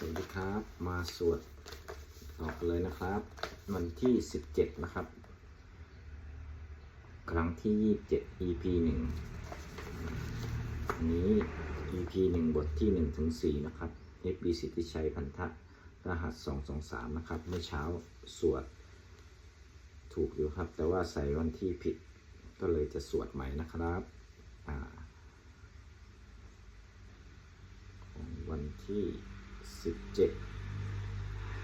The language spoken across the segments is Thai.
สวัสดีครับ มาสวดออกเลยนะครับ วันที่ 17 นะครับ ครั้งที่ 27 EP 1อันนี้ EP 1 บทที่1ถึง4นะครับ FB สิทธิชัยพันธะรหัส 223 นะครับ เมื่อเช้าสวดถูกอยู่ครับ แต่ว่าใส่วันที่ผิดก็เลยจะสวดใหม่นะครับอ่าของวันที่ 17เ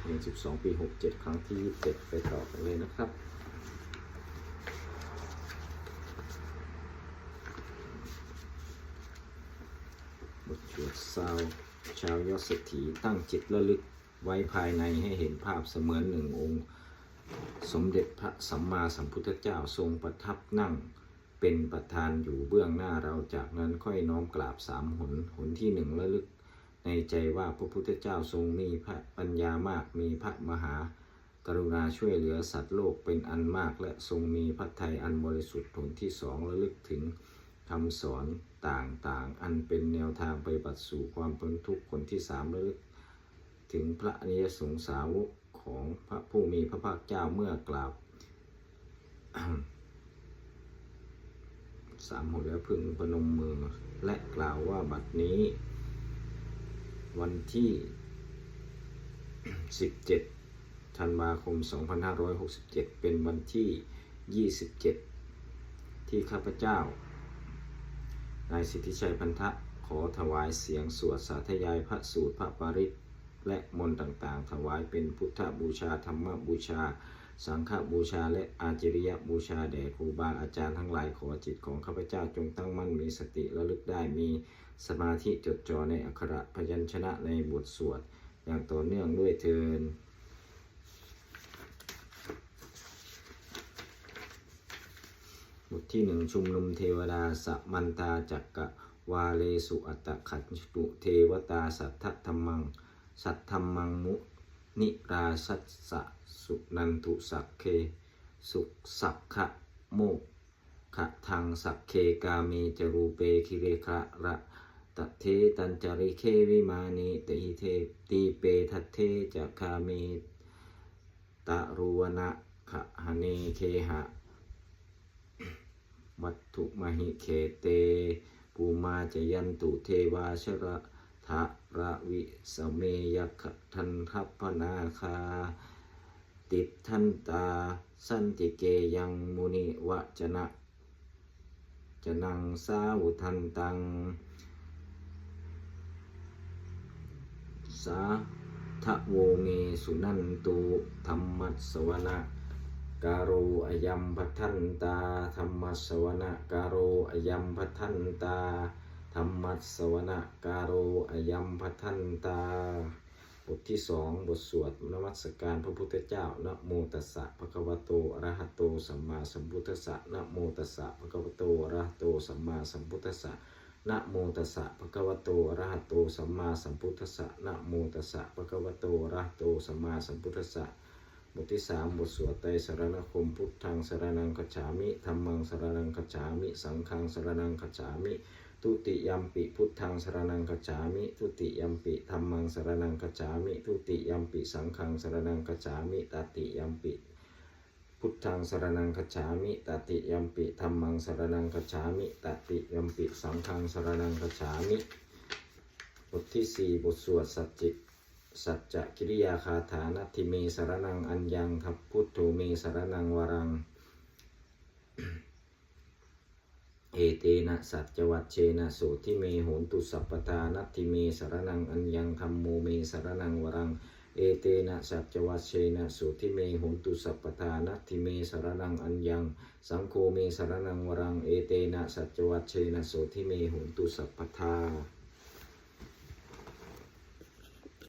ดือน12 ปี 67 ครั้งที่ 27 ไปต่อกันเลยนะครับบทสวดซาวชาวยอดเศรษฐีตั้งจิตระลึกไว้ภายในให้เห็นภาพเสมือนหนึ่งองค์ สมเด็จพระสัมมาสัมพุทธเจ้าทรงประทับนั่งเป็นประธานอยู่เบื้องหน้าเราจากนั้นค่อยน้อมกราบสามหน หนที่หนึ่งระลึก ในใจว่าพระพุทธเจ้าทรงมีพระปัญญามากมีพระมหากรุณาช่วยเหลือสัตว์โลกเป็นอันมากและทรงมีพระทัยอันบริสุทธิ์ผลที่สองระลึกถึงคำสอนต่างๆ อันเป็นแนวทางไปบัติสู่ความพ้นทุกข์ผลที่สามระลึกถึงพระอริยสงสาวกของพระผู้มีพระภาคเจ้าเมื่อกราบสามหนแล้วพึงพนมมือและกล่าวว่าบัดนี้ วันที่ 17 ธันวาคม 2567 เป็นวันที่ 27 ที่ข้าพเจ้า นายสิทธิชัยพันธะขอถวายเสียงสวดสาธยายพระสูตรพระปริตและมนต์ต่างๆ ถวายเป็นพุทธบูชาธรรมบูชา สังฆบูชาและอาจริยบูชาแด่ครูบาอาจารย์ทั้งหลายขอจิตของข้าพเจ้าจงตั้งมั่นมีสติระลึกได้มีสมาธิจดจ่อในอักขระพยัญชนะในบทสวด อย่างต่อเนื่องด้วยเทินบทที่หนึ่งชุมนุมเทวดาสัมมันตาจักกะวาเลสุอัตตขันตุเทวตาสัทธธรรมัง สัทธรรมังมุ นิราชัสสะสุนันทุสักเคสุสักขะโมกขะทางสักเคกามีจรูเปคิเรคะระตะเทตันจาริเควิมานิติเทตีเปทัตเทจะคามีตะรุวนะขะหเนเคหะ วัตถุมหิเขเต ปูมาจยันตุเทวาชระ ทะระวิสเมยขทันทัพพนาคา ติดทันตา สันติเกยังมุนิวจนะจะนังสาวุทันตัง สาทะโวเมสุนันตุธรรมัสสวนะกาโรอยัมพัทันตาธรรมัสสวนะกาโรอยัมพัทันตา ธรรมัสสวนะกาโรอยัมพัทันตา บทที่สองบทสวดนมัสการพระพุทธเจ้านะโมตัสสะภะคะวะโตอะระหะโตสัมมาสัมพุทธัสสะนะโมตัสสะภะคะวะโตอะระหะโตสัมมาสัมพุทธัสสะนะโมตัสสะภะคะวะโตอะระหะโตสัมมาสัมพุทธัสสะนะโมตัสสะภะคะวะโตอะระหะโตสัมมาสัมพุทธัสสะบทที่สามบทสวดไตรสารณคมพุทธังสารนังคัจามิธรรมังสารนังคัจามิ สังฆังสารนังคัจามิ ทุติยัมปิพุทธังสรนังคัจฉามิทุติยัมปิธรรมังสรนังคัจฉามิทุติยัมปิสังฆังสรนังคัจฉามิตติยัมปิพุทธังสรนังคัจฉามิตติยัมปิธรรมังสรนังคัจฉามิตติยัมปิสังฆังสรนังคัจฉามิบทที่สี่บทสวดสัจจิสัจจะกิริยาคาถานัตถิเมสรนังอัญญังทัพพุทโธเมสรนังวรัง เอเตนะสัจจวัตเชนะโสทิเมโหนตุสัพพทานัตถิเมสารนังอัญญังคัมโมเมสารนังวรัง เอเตนะสัจจวัตเชนะโสทิเมโหนตุสัพพทานัตถิเมสารนังอัญญัง สังโฆเมสารนังวรัง เอเตนะสัจจวัตเชนะโสทิเมโหนตุสัพพทา